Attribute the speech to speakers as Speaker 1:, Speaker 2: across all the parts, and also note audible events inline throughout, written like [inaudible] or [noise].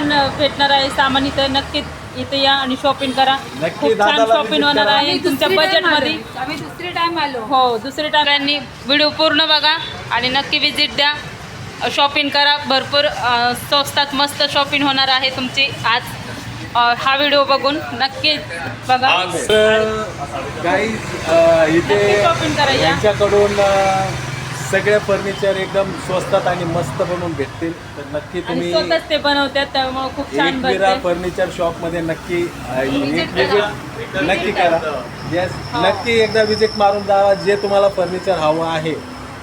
Speaker 1: छान भेटणार आहे. सामान इथं नक्कीच इथे या आणि शॉपिंग करा.
Speaker 2: नक्की
Speaker 1: खूप छान
Speaker 2: दादाला
Speaker 1: शॉपिंग
Speaker 2: visit
Speaker 1: होणार
Speaker 2: करा.
Speaker 1: आहे तुमच्या बजेटमध्ये
Speaker 3: आम्ही दुसरी टाइम आलो.
Speaker 1: हो दुसरे टाकांनी व्हिडिओ पूर्ण बघा आणि नक्की विजिट द्या. शॉपिंग करा. भरपूर अ, स्वस्तात मस्त शॉपिंग होणार आहे तुमची आज. अ, हा व्हिडिओ बघून नक्की बघा.
Speaker 2: इथे
Speaker 1: नक्की shopping करा या.
Speaker 2: यांच्याकडून अ, सगळे फर्निचर एकदम स्वस्तात आणि मस्त बनवून भेटतील. तर नक्की तुम्ही
Speaker 1: स्वतःच ते बनवतात त्यामुळे खूप छान
Speaker 2: एकविरा
Speaker 1: बनते.
Speaker 2: फर्निचर शॉपमध्ये नक्की अ, एक विजिट नक्की करा. येस
Speaker 1: हो.
Speaker 2: नक्की एकदा विजिट मारून जावा. जे तुम्हाला फर्निचर हवं आहे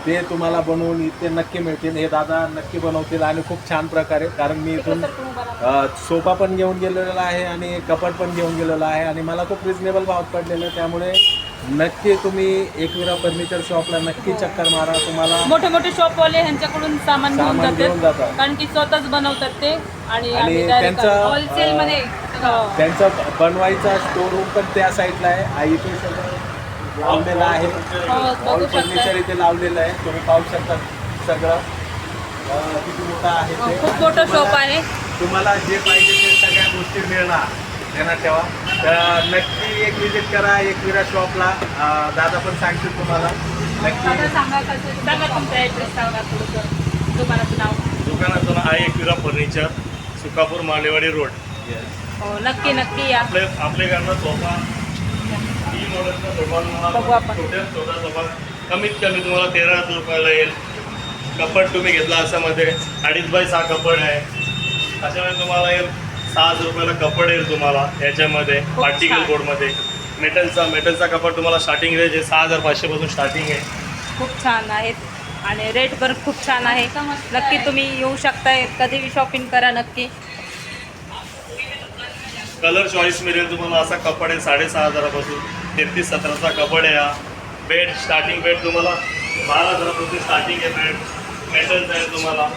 Speaker 2: ते तुम्हाला बनवून इथे नक्की मिळतील. हे दादा नक्की बनवतील आणि खूप छान प्रकारे. कारण मी इथून अ, सोफा पण घेऊन गेलेला आहे आणि कपाट पण घेऊन गेलेला आहे. आणि मला खूप रिजनेबल भावात पडलेलं आहे. त्यामुळे नक्की तुम्ही एकविरा फर्निचर शॉपला नक्की चक्कर मारा. तुम्हाला
Speaker 1: मोठे मोठे शॉपवाले ह्यांच्याकडून सामान घेऊन
Speaker 2: सामान घेऊन
Speaker 1: जातात.
Speaker 2: जातात.
Speaker 1: कारण की स्वतःच बनवतात ते. आणि
Speaker 2: आणि
Speaker 1: आम्ही direct
Speaker 2: त्यांचा-
Speaker 1: wholesale मध्ये हो.
Speaker 2: त्यांचा बनवायचा स्टोर रूम पण त्या साईडला आहे. आ, इथे सगळं लावलेलं आहे.
Speaker 1: हो, बघू
Speaker 2: ऑल
Speaker 1: शकता.
Speaker 2: फर्निचर इथे लावलेलं आहे. तुम्ही पाहू शकता सगळं. अ, किती मोठं आहे
Speaker 1: हो,
Speaker 2: ते.
Speaker 1: खूप मोठं शॉप आहे.
Speaker 2: तुम्हाला जे पाहिजे ते सगळ्या गोष्टी मिळणार. ध्यानात ठेवा तर नक्की एक विजिट करा एकविरा शॉपला अ, दादा पण सांगतील तुम्हाला. नक्की.
Speaker 1: सांगा कसं सांगा तुमचा ॲड्रेस सांगा थोडंसं दुकानाचं नाव.
Speaker 4: दुकानाचं नाव आहे एकविरा फर्निचर सुकापूर मालेवाडी रोड.
Speaker 1: हो नक्की नक्की या.
Speaker 4: आपले आपल्याकडनं सोफा. तीन मॉडेलचा सोफा
Speaker 1: बघू
Speaker 4: तुम्हाला
Speaker 1: आपण.
Speaker 4: छोट्या छोटा सोफा. कमीत कमी तुम्हाला तेरा हजार रुपयाला येईल. कपड तुम्ही घेतला अशामध्ये. अडीच बाय सहा कपड आहे. अशामध्ये तुम्हाला येईल. सहा हजार रुपयाला कपड येईल तुम्हाला याच्यामध्ये पार्टिकल. बोर्डमध्ये मेटलचा मेटलचा कपड तुम्हाला स्टार्टिंग रेंज आहे सहा हजार पाचशेपासून स्टार्टिंग आहे.
Speaker 1: खूप छान आहेत आणि रेट पण खूप छान आहे. नक्की तुम्ही येऊ शकताय कधीही शॉपिंग करा नक्की.
Speaker 4: कलर चॉईस मिळेल तुम्हाला असा कपड आहे साडेसहा हजारापासून तेहतीस सतराचा कपड आहे हा बेड स्टार्टिंग बेड तुम्हाला बारा हजारापासून स्टार्टिंग आहे बेड मेटलचा आहे तुम्हाला.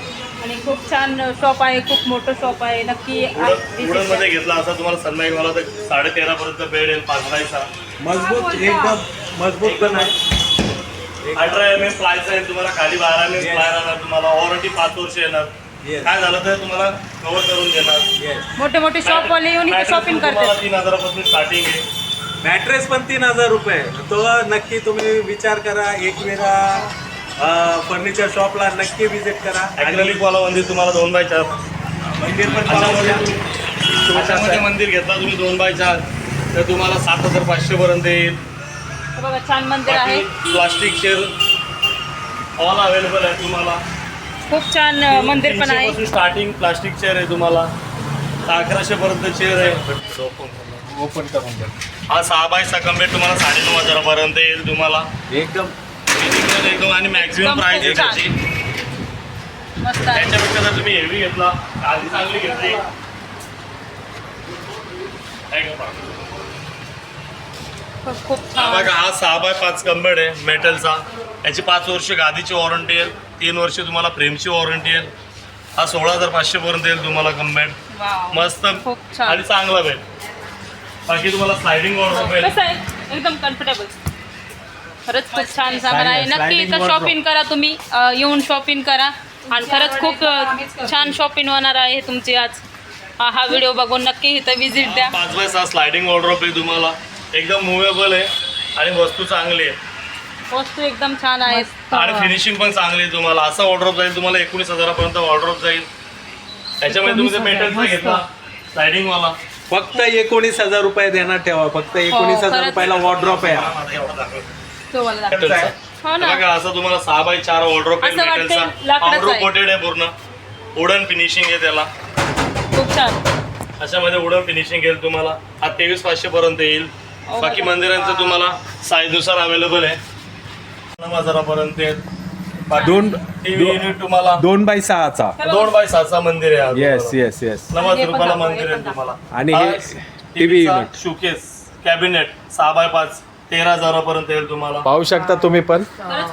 Speaker 1: आणि खूप छान शॉप आहे खूप मोठं शॉप आहे. नक्की द्या.
Speaker 4: घेतला असा तुम्हाला सनमाईक वाला तर साडे तेरापर्यंत बेड येईल पाचरायचा
Speaker 2: मजबूत एकदम मजबूत पण आहे.
Speaker 4: अठरा एम एम प्लायचा आहे तुम्हाला खाली बारा एम एम. प्लाय राहणार तुम्हाला वॉरंटी पाच वर्ष येणार. काय झालं तर तुम्हाला कव्हर करून देणार
Speaker 2: येस
Speaker 1: मोठे मोठे शॉपवाले येऊन इथे
Speaker 4: Mattress
Speaker 1: शॉपिंग करतात.
Speaker 4: तीन हजारापासून स्टार्टिंग आहे.
Speaker 2: मॅट्रेस पण तीन हजार रुपये तो नक्की तुम्ही विचार करा एक वेळा फर्निचर शॉपला नक्की विजिट करा.
Speaker 4: वाला मंदिर तुम्हाला दोन बाय चार.
Speaker 2: मंदिर पण.
Speaker 4: अशामध्ये मंदिर घेतला तुम्ही दोन बाय चार. तर तुम्हाला सात हजार पाचशे पर्यंत येईल.
Speaker 1: हे बघा छान मंदिर आहे.
Speaker 4: प्लास्टिक चेअर ऑल अवेलेबल आहे तुम्हाला.
Speaker 1: खूप छान मंदिर पण आहे.
Speaker 4: स्टार्टिंग प्लास्टिक चेअर आहे तुम्हाला. अकराशे पर्यंत चेअर आहे.
Speaker 2: ओपन करून
Speaker 4: हा सहा बाय सहा कंप्लीट तुम्हाला साडेनऊ हजारापर्यंत येईल तुम्हाला.
Speaker 2: एकदम.
Speaker 4: Physical एकदम आणि मॅक्झिमम प्राइस आहे. त्याची त्याच्यापेक्षा जर तुम्ही हेवी घेतला आधी चांगली घेतली. हा बघा हा सहा बाय पाच कंबेड आहे मेटलचा याची पाच वर्ष गादीची वॉरंटी येईल तीन वर्ष तुम्हाला फ्रेमची वॉरंटी येईल हा सोळा हजार पाचशे पर्यंत येईल तुम्हाला
Speaker 1: वाव.
Speaker 4: मस्त. आणि चांगला भेट बाकी तुम्हाला स्लायडिंग आहे?
Speaker 1: एकदम कम्फर्टेबल खरंच खूप छान सामान आहे. नक्की इथं. शॉपिंग करा तुम्ही. अ, येऊन शॉपिंग करा. आणि खरंच खूप अ, छान शॉपिंग होणार आहे तुमची आज. हा हा व्हिडिओ बघून नक्की इथं विजिट द्या.
Speaker 4: पाच बाय सहा स्लायडिंग वॉर्डरोब आहे तुम्हाला. एकदम मुवेबल आहे आणि वस्तू चांगली आहे.
Speaker 1: वस्तू एकदम छान आहेत
Speaker 4: आणि फिनिशिंग पण चांगली आहे तुम्हाला. असा वॉर्डरोब जाईल तुम्हाला एकोणीस हजारापर्यंत वॉर्डरोब जाईल. त्याच्यामध्ये तुम्ही जर मेटलचा घेतला. स्लायडिंग वाला.
Speaker 2: फक्त एकोणीस हजार रुपये देणार ठेवा. फक्त एकोणीस हजार
Speaker 1: खरंच.
Speaker 2: रुपयाला वॉर्ड्रॉप आहे हा.
Speaker 1: तो दाखव. हो ना.
Speaker 4: बघा असं तुम्हाला सहा बाय चार आहे
Speaker 1: असं वाटतंय लाकडाचं आहे.
Speaker 4: कोटेड आहे पूर्ण. वुडन फिनिशिंग आहे त्याला.
Speaker 1: खूप छान.
Speaker 4: अशामध्ये वुडन फिनिशिंग येईल तुम्हाला. हा तेवीस पाचशे पर्यंत येईल.
Speaker 1: हो
Speaker 4: बाकी. मंदिरांचं तुम्हाला साईजनुसार अवेलेबल आहे. नऊ हजारापर्यंत येईल.
Speaker 2: दोन-
Speaker 4: TV युनिट तुम्हाला
Speaker 2: दोन बाय सहाचा.
Speaker 4: दोन बाय सातचा मंदिर आहे हा
Speaker 2: येस
Speaker 4: तुम्हाला.
Speaker 2: येस येस
Speaker 4: नव्वद
Speaker 1: हे पण
Speaker 4: रुपयाला
Speaker 1: दाखव,
Speaker 4: मंदिर
Speaker 1: हे
Speaker 4: आहे
Speaker 1: पण
Speaker 4: तुम्हाला.
Speaker 2: आणि हे TV unit.
Speaker 4: शोकेस कॅबिनेट सहा बाय पाच. तेरा हजारापर्यंत येईल तुम्हाला.
Speaker 2: पाहू शकता तुम्ही पण.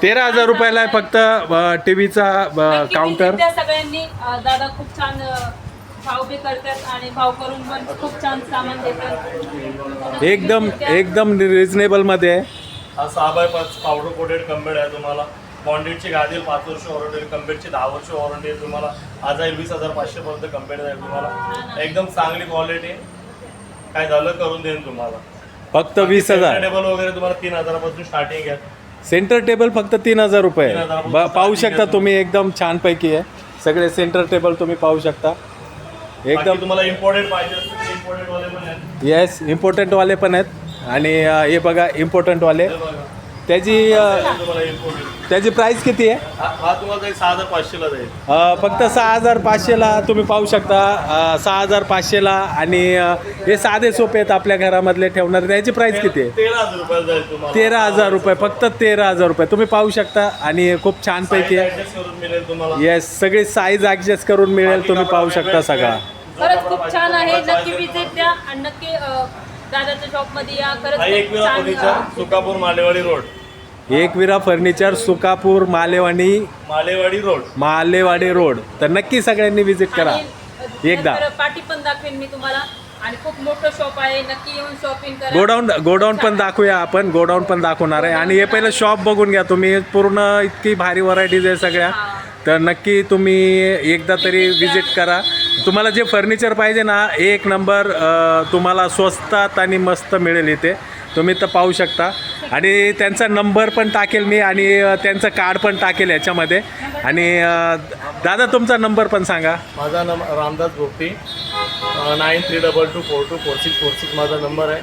Speaker 2: तेरा हजार रुपयाला आहे फक्त टीव्हीचा
Speaker 1: नक्की
Speaker 2: काउंटर
Speaker 1: visit द्या सगळ्यांनी. अ, दादा खूप छान अ, भाव बी करतात आणि भाव करून पण खूप छान सामान देतात.
Speaker 2: एकदम एकदम रिझनेबलमध्ये आहे.
Speaker 4: हा सहा बाय पाच पावडर कोटेड कम्बेड आहे तुम्हाला. बॉन्डेडची गादी पाच वर्ष वॉरंटी कम्पेटची दहा वर्ष वॉरंटी आहे तुम्हाला. आज आहे वीस हजार पाचशे पर्यंत कम्पेट जाईल तुम्हाला एकदम चांगली क्वालिटी काय झालं करून देईन तुम्हाला.
Speaker 2: फक्त वीस हजार.
Speaker 4: टेबल वगैरे तुम्हाला तीन हजारापासून स्टार्टिंग आहे.
Speaker 2: सेंटर टेबल फक्त तीन हजार रुपये
Speaker 4: तीन हजार
Speaker 2: ब- पाहू शकता तुम्ही एकदम छानपैकी आहे. सगळे सेंटर टेबल तुम्ही पाहू शकता.
Speaker 4: एकदम तुम्हाला इम्पोर्टेड पाहिजे असेल इम्पोर्टेड वाले पण आहेत.
Speaker 2: येस इम्पॉर्टंटवाले पण आहेत. आणि अं, हे बघा इम्पॉर्टंटवाले
Speaker 4: हे बघा.
Speaker 2: त्याची त्याची प्राईस किती आहे?
Speaker 4: हा हा तुम्हाला जाईल सहा हजार पाचशेला जाईल.
Speaker 2: फक्त सहा हजार पाचशेला तुम्ही पाहू शकता. सहा हजार पाचशेला आणि हे साधे सोपे आहेत आपल्या घरामधले ठेवणारे. त्याची प्राईस किती आहे?
Speaker 4: तेरा हजार रुपयाला जाईल तुम्हाला.
Speaker 2: तेरा हजार रुपये फक्त तेरा हजार रुपये. तुम्ही पाहू शकता आणि खूप छानपैकी आहे.
Speaker 4: ऍडजस्ट करून मिळेल तुम्हाला.
Speaker 2: येस सगळी साईज ॲडजस्ट करून मिळेल तुम्ही पाहू शकता सगळा.
Speaker 1: खरंच खूप छान आहे. नक्की विजिट द्या. आणि नक्की दादाच्या शॉपमध्ये या. खरंच
Speaker 4: Sukapur Malewadi road
Speaker 2: Ekvira furniture Sukapur Malewani
Speaker 4: Malewadi road.
Speaker 2: Malewadi road. तर नक्की सगळ्यांनी व्हिजिट करा.
Speaker 1: आणि
Speaker 2: एकदा.
Speaker 1: नंतर पाठी पण दाखवेन मी तुम्हाला. आणि खूप मोठं शॉप आहे. नक्की येऊन शॉपिंग करा.
Speaker 2: गोडाऊन गोडाऊन पण दाखवूया आपण. गोडाऊन पण दाखवणार आहे. आणि हे पहिलं शॉप बघून घ्या तुम्ही. पूर्ण इतकी भारी व्हरायटीज आहे सगळ्या. तर नक्की तुम्ही एकदा तरी विजिट करा. तुम्हाला जे फर्निचर पाहिजे ना एक नंबर अ, तुम्हाला स्वस्तात आणि मस्त मिळेल इथे. तुम्ही तर पाहू शकता. आणि त्यांचा नंबर पण टाकेल मी आणि त्यांचं कार्ड पण टाकेल याच्यामध्ये. आणि दादा तुमचा नंबर पण सांगा.
Speaker 4: माझा number Ramdas Bhogti nine three double two four two four six four six माझा नंबर आहे.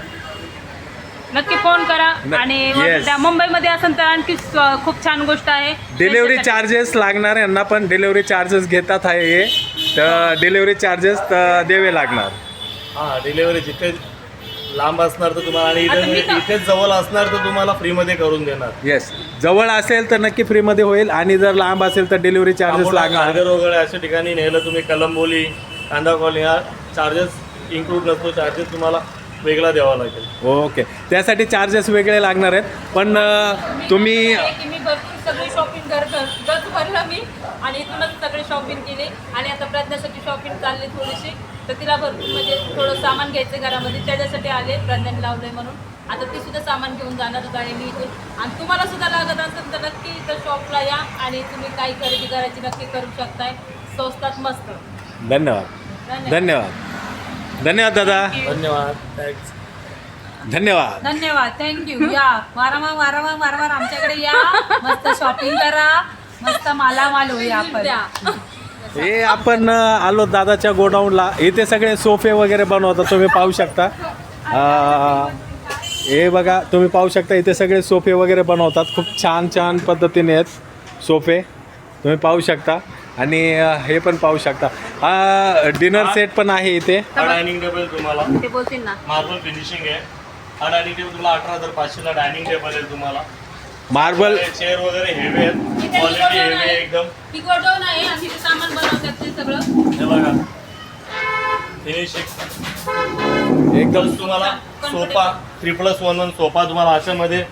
Speaker 1: नक्की फोन करा
Speaker 2: न-
Speaker 1: आणि
Speaker 2: Yes.
Speaker 1: त्या मुंबईमध्ये असेल तर आणखी स- खूप छान गोष्ट आहे.
Speaker 2: डिलेवरी चार्जेस लागणार यांना पण. डिलेवरी चार्जेस घेतात आहे हे. तर डिलेवरी चार्जेस तर द्यावे लागणार.
Speaker 4: हां डिलेवरी जिथे लांब असणार तर तुम्हाला आणि
Speaker 1: आता मी
Speaker 4: इथे
Speaker 1: का-
Speaker 4: इथेच जवळ असणार तर तुम्हाला फ्रीमध्ये करून देणार.
Speaker 2: येस जवळ असेल तर नक्की फ्रीमध्ये होईल आणि जर लांब असेल तर डिलिव्हरी चार्जेस लागणार.
Speaker 4: खारघर वगैरे अशा ठिकाणी नेलं तुम्ही कलंबोली कांदा कॉलनी हा चार्जेस इन्क्लूड नसतो चार्जेस तुम्हाला वेगळा द्यावा लागेल.
Speaker 2: ओके त्यासाठी चार्जेस वेगळे लागणार आहेत. पण अं, तुम्ही
Speaker 1: आहे की मी भरपूर सगळी शॉपिंग करत भरलं मी. आणि इथूनच सगळी शॉपिंग केली. आणि आता प्रज्ञासाठी शॉपिंग चालली थोडीशी तर तिला भरपूर म्हणजे थोडं सामान घ्यायचं घरामध्ये. त्याच्यासाठी आले प्रज्ञाने लावलंय म्हणून. आता ती सुद्धा सामान घेऊन जाणारच आहे मी इथून. आणि तुम्हाला सुद्धा लागत असेल तर नक्की इथं शॉपला या आणि तुम्ही काही खरेदी करायची नक्की करू शकताय. स्वस्तात मस्त.
Speaker 2: धन्यवाद. धन्यवाद. धन्यवाद. दादा.
Speaker 4: धन्यवाद. थँक्स
Speaker 2: धन्यवाद.
Speaker 3: धन्यवाद. थँक्यू या. वारंवार वारंवार वारंवार आमच्याकडे या. मस्त शॉपिंग करा. मस्त मालामाल होऊया आपण. [laughs]
Speaker 1: द्या.
Speaker 2: हे आपण आलो दादाच्या गोडाऊनला. इथे सगळे सोफे वगैरे बनवतात तुम्ही पाहू शकता. हे बघा तुम्ही पाहू शकता इथे सगळे सोफे वगैरे बनवतात. खूप छान छान पद्धतीने आहेत सोफे. तुम्ही पाहू शकता. आणि हे पण पाहू शकता. हा डिनर सेट पण आहे इथे.
Speaker 4: हा डायनिंग टेबल तुम्हाला.
Speaker 1: ते बोलतील ना.
Speaker 4: मार्बल फिनिशिंग आहे. हा डायनिंग टेबल तुम्हाला अठरा हजार पाचशेला डायनिंग टेबल आहे तुम्हाला.
Speaker 2: मार्बल
Speaker 4: चेअर वगैरे हेवी आहेत. क्वालिटी हेवी आहे एकदम.
Speaker 1: ती गोडाऊन आहे आणि तिथे सामान बनवतात ते सगळं.
Speaker 4: हे बघा. फिनिशिंग
Speaker 2: एकदम
Speaker 4: तुम्हाला sofa three plus one one sofa तुम्हाला अशामध्ये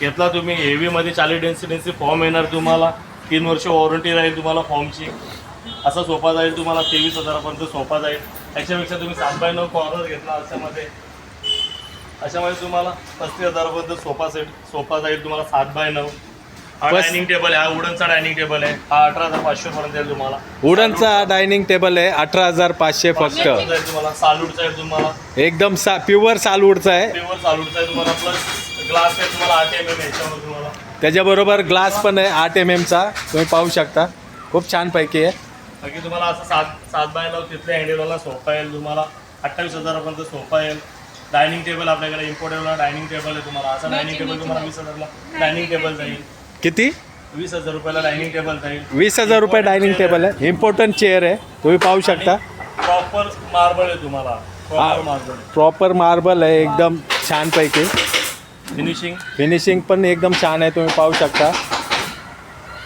Speaker 4: घेतला तुम्ही. हेवीमध्ये चाळीस डेन्सिटीचे फॉर्म येणार तुम्हाला. तीन वर्ष वॉरंटी राहील तुम्हाला फॉर्मची असा सोफा जाईल तुम्हाला तेवीस हजारापर्यंत सोफा जाईल. त्याच्यापेक्षा तुम्ही सात बाय नऊ कॉर्नर घेतला अशामध्ये. अशामध्ये तुम्हाला पस्तीस हजारापर्यंत सोफा सेट सोफा जाईल तुम्हाला सात बाय नऊ. हा डायनिंग टेबल आहे हा वुडनचा डायनिंग टेबल आहे. हा अठरा हजार पाचशे पर्यंत येईल तुम्हाला.
Speaker 2: वुडनचा डायनिंग टेबल आहे अठरा हजार पाचशे फक्त.
Speaker 4: जाईल तुम्हाला सालूडचा आहे तुम्हाला.
Speaker 2: एकदम सा प्युअर सालवूडचा आहे.
Speaker 4: पेवर चालूचा आहे तुम्हाला प्लस ग्लास आहे तुम्हाला आठ एम एम याच्यावर तुम्हाला.
Speaker 2: त्याच्याबरोबर ग्लास पण आहे आठ एम एमचा तुम्ही पाहू शकता. खूप छानपैकी आहे.
Speaker 4: बाकी तुम्हाला असं सात सात बाय नऊ तिथल्या हँडलवाला सोफा येईल तुम्हाला. अठ्ठावीस हजारापर्यंत सोफा येईल. डायनिंग टेबल आपल्याकडे इम्पोर्टेबल डायनिंग टेबल आहे तुम्हाला. असं डायनिंग टेबल तुम्हाला वीस हजारला. डायनिंग टेबल जाईल.
Speaker 2: किती?
Speaker 4: वीस हजार रुपयाला डायनिंग टेबल जाईल.
Speaker 2: वीस हजार रुपये डायनिंग टेबल आहे. इम्पॉर्टंट चेअर आहे. तुम्ही पाहू शकता.
Speaker 4: प्रॉपर मार्बल आहे तुम्हाला. प्रॉपर मार्बल
Speaker 2: प्रॉपर मार्बल आहे. एकदम छानपैकी.
Speaker 4: फिनिशिंग
Speaker 2: फिनिशिंग पण एकदम छान आहे. तुम्ही पाहू शकता.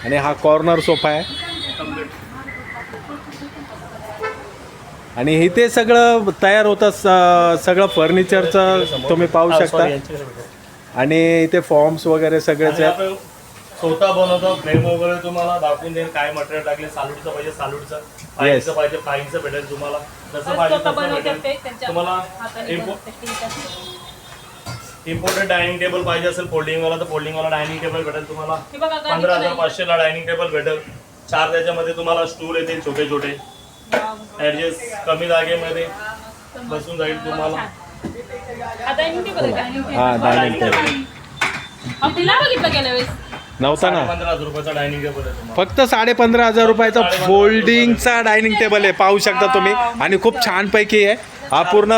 Speaker 2: आणि हा कॉर्नर सोफा आहे. आणि इथे सगळं तयार होतं स- सगळं फर्निचरचं तुम्ही पाहू शकता. आणि इथे फॉर्म्स वगैरे सगळेच आहेत
Speaker 4: स्वतः बनवतो फ्रेम वगैरे तुम्हाला दाखवून देईल काय मटेरियल टाकले सालूडचं पाहिजे सालूडचं. फाईनचं पाहिजे फाईनचं भेटेल तुम्हाला. जसं पाहिजे
Speaker 1: स्वतः
Speaker 4: तसं
Speaker 1: बनवतात ते
Speaker 4: भेटेल
Speaker 1: त्यांच्या
Speaker 4: तुम्हाला
Speaker 1: हाताने
Speaker 4: इम्पो-
Speaker 1: बनवतात ते.
Speaker 4: इम्पोर्टेड डायनिंग टेबल पाहिजे असेल folding वाला तर folding वाला डायनिंग टेबल भेटेल तुम्हाला.
Speaker 1: हे बघा
Speaker 4: पंधरा हजार. पाचशेला डायनिंग टेबल भेटेल. चार त्याच्यामध्ये तुम्हाला स्टूल येतील छोटे छोटे ऍडजस्ट कमी जागेमध्ये बसून जाईल तुम्हाला.
Speaker 1: हा तिला बघितलं गेल्या वेळेस.
Speaker 2: नव्हता ना?
Speaker 4: पंधरा हजार रुपयाचा डायनिंग टेबल आहे तुम्हाला.
Speaker 2: फक्त साडे पंधरा हजार रुपयाचा. फोल्डिंगचा डायनिंग टेबल आहे पाहू शकता तुम्ही. आणि खूप छान पैकी आहे. हा पूर्ण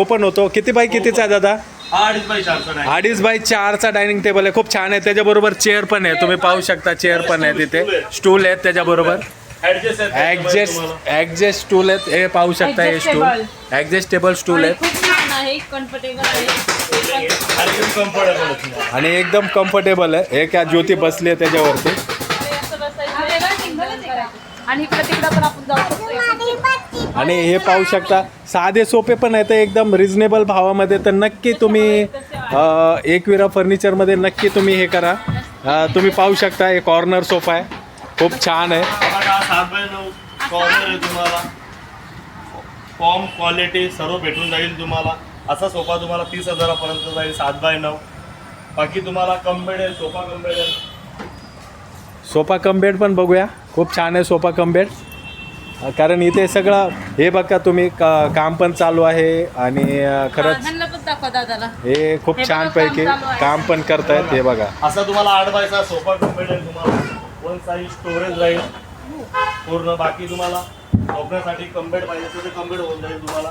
Speaker 2: ओपन होतो. किती बाय कितीचा आहे दादा?
Speaker 4: हा अडीच बाय चारचा डायनिंग
Speaker 2: अडीच बाय चारचा डायनिंग टेबल आहे. खूप छान आहे. त्याच्याबरोबर चेअर पण आहे. तुम्ही पाहू शकता चेअर पण आहे तिथे. स्टूल आहेत त्याच्याबरोबर.
Speaker 4: ऍडजस्ट
Speaker 2: स्टूल आहेत. हे पाहू शकता हे स्टूल. ऍडजस्टेबल स्टूल
Speaker 1: आणि
Speaker 2: आहेत.
Speaker 1: खूप छान आहे. कम्फर्टेबल आहे.
Speaker 4: आणि एकदम कम्फर्टेबल आहे. तुम्हाला
Speaker 2: आणि एकदम कम्फर्टेबल आहे. हे काय ज्योती बसली आहे त्याच्यावरती.
Speaker 1: आणि. आणि इकडे तिकडे पण आपण जाऊ शकतो.
Speaker 2: आणि हे पाहू शकता साधे सोपे पण आहेत. एकदम रिझनेबल भावामध्ये तर नक्की तुम्ही एकविरा फर्निचरमध्ये नक्की तुम्ही हे करा. तुम्ही पाहू शकता हे कॉर्नर सोफा आहे. खूप छान आहे.
Speaker 4: सात बाय नऊ कॉर्नर आहे तुम्हाला. फॉर्म क्वालिटी सर्व भेटून जाईल तुम्हाला. असा सोफा तुम्हाला तीस हजारापर्यंत जाईल सात बाय नऊ. बाकी तुम्हाला कम बेड आहे सोफा कम बेड आहे.
Speaker 2: सोफा कम बेड पण बघूया. खूप छान आहे सोफा कम बेड कारण इथे सगळं हे बघा तुम्ही का- काम पण चालू आहे आणि खरंच
Speaker 1: ह्यांना पण दाखवा दादाला.
Speaker 2: हे खूप
Speaker 1: हे बघा,
Speaker 2: छान
Speaker 1: काम
Speaker 2: पैकी
Speaker 1: चालू आहे.
Speaker 2: काम पण करतायत हे बघा.
Speaker 4: असा तुम्हाला आठ बायचा सोफा कम बेड आहे तुम्हाला. वन साईज स्टोरेज राहील. पूर्ण बाकी तुम्हाला. झोपण्यासाठी कम बेड पाहिजे असेल तर कम बेड होऊन जाईल तुम्हाला.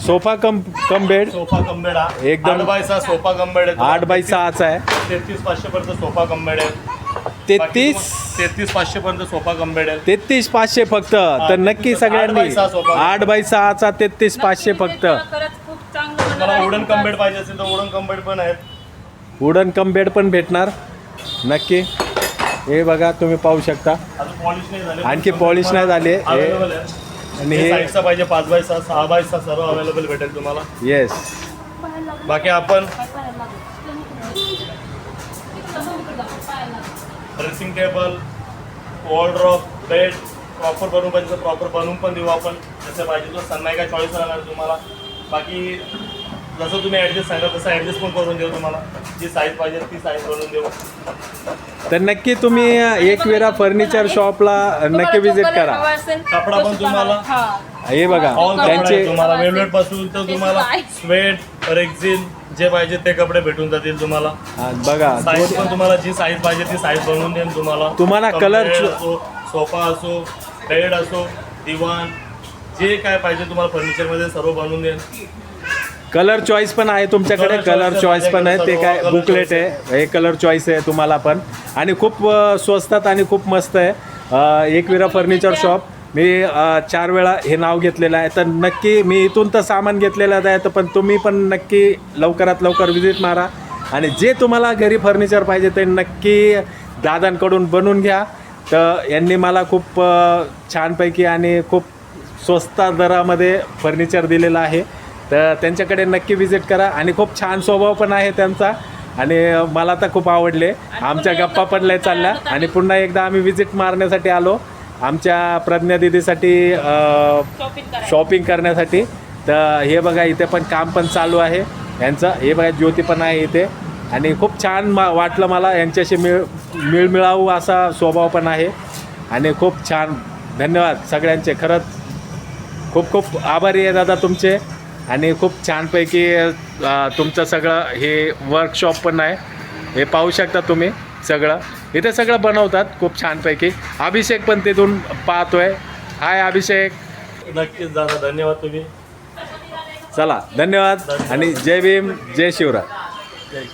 Speaker 2: Sofa cum cum bed?
Speaker 4: Sofa cum bed हा.
Speaker 2: एकदम-
Speaker 4: आठ बायचा सोफा कम बेड आहे.
Speaker 2: आठ बाय सहाचा आहे.
Speaker 4: तेहतीस पाचशे पर्यंत सोफा कम बेड आहे.
Speaker 2: तेहतीस?
Speaker 4: तेहतीस पाचशे पर्यंत सोफा कम बेड आहे.
Speaker 2: तेहतीस पाचशे फक्त. तर नक्की
Speaker 4: आठ बाय
Speaker 2: सगळ्यांनी
Speaker 4: सहा सोफा.
Speaker 2: आठ बाय सहाचा तेहतीस पाचशे फक्त.
Speaker 1: खरंच खूप चांगलं होणार
Speaker 4: तुम्हाला
Speaker 1: आहे.
Speaker 4: वुडन कम बेड पाहिजे असेल तर वुडन कम बेड पण आहेत.
Speaker 2: वुडन कम बेड पण भेटणार. नक्की. हे बघा तुम्ही पाहू शकता.
Speaker 4: अजून पॉलिश नाही झाले.
Speaker 2: आणखी आणि हे-
Speaker 4: पाहिजे पाच बाय सहा सहा बाय सहा सर्व अवेलेबल भेटेल तुम्हाला.
Speaker 2: येस
Speaker 4: बाकी आपण dressing table wardrobe bed proper बनवून पाहिजे प्रॉपर बनवून पण देऊ आपण. जसं पाहिजे तो. सनमायका चॉईस राहणार तुम्हाला. बाकी जसं तुम्ही ॲडजस्ट सांगा तसं ॲडजस्ट पण करून देऊ तुम्हाला. जी साईज पाहिजे ती साईज बनवून देऊ.
Speaker 2: तर नक्की तुम्ही एक वेळा फर्निचर शॉपला नक्की विजिट
Speaker 1: तुम्हाला
Speaker 2: करा.
Speaker 4: कपडा पण तुम्हाला-
Speaker 1: हा.
Speaker 2: बघा
Speaker 4: ऑल
Speaker 2: त्यांचे
Speaker 4: तुम्हाला. वेलवेटपासून तर
Speaker 1: ते
Speaker 4: तुम्हाला. स्वेट रेक्झिन जे पाहिजे ते कपडे भेटून जातील तुम्हाला.
Speaker 2: हा, बघा
Speaker 4: साईज पण तुम्हाला जी साईज पाहिजे ती साईज बनवून देईल तुम्हाला.
Speaker 2: तुम्हाला च-
Speaker 4: असो सोफा असो बेड असो दिवाण जे काय पाहिजे तुम्हाला फर्निचरमध्ये सर्व बनवून देईल
Speaker 2: कलर चॉईस पण आहे तुमच्याकडे. कलर चॉईस पण आहे. ते काय बुकलेट आहे. हे कलर चॉईस आहे तुम्हाला पण. आणि खूप स्वस्तात आणि खूप मस्त आहे. एकविरा फर्निचर शॉप मी चार वेळा हे नाव घेतलेलं आहे. तर नक्की मी इथून तर सामान घेतलेलं आहे तर पण तुम्ही पण नक्की लवकरात लवकर विजिट मारा. आणि जे तुम्हाला घरी फर्निचर पाहिजे ते नक्की दादांकडून बनवून घ्या. तर यांनी मला खूप छानपैकी आणि खूप स्वस्त दरामध्ये फर्निचर दिलेलं आहे. तर त्यांच्याकडे नक्की विजिट करा. आणि खूप छान स्वभाव पण आहे त्यांचा. आणि मला तर खूप आवडले. आमच्या गप्पा पण लय चालल्या. आणि पुन्हा एकदा आम्ही विजिट मारण्यासाठी आलो. आमच्या प्रज्ञा दिदीसाठी
Speaker 1: शॉपिंग
Speaker 2: करण्यासाठी. तर हे बघा इथे पण काम पण चालू आहे. यांचं हे बघा ज्योती पण आहे इथे. आणि खूप छान मा वाटलं मला यांच्याशी मिळ मिळमिळावू असा स्वभाव पण आहे. आणि खूप छान. धन्यवाद सगळ्यांचे. खरंच खूप खूप आभारी आहे दादा तुमचे. आणि खूप छानपैकी तुमचं सगळं हे वर्कशॉप पण आहे. हे पाहू शकता तुम्ही सगळं. इथे सगळं बनवतात खूप छानपैकी. अभिषेक पण तिथून पाहतोय. हाय अभिषेक.
Speaker 4: नक्कीच दादा धन्यवाद तुम्ही.
Speaker 2: चला धन्यवाद. आणि जय भीम जय शिवराय.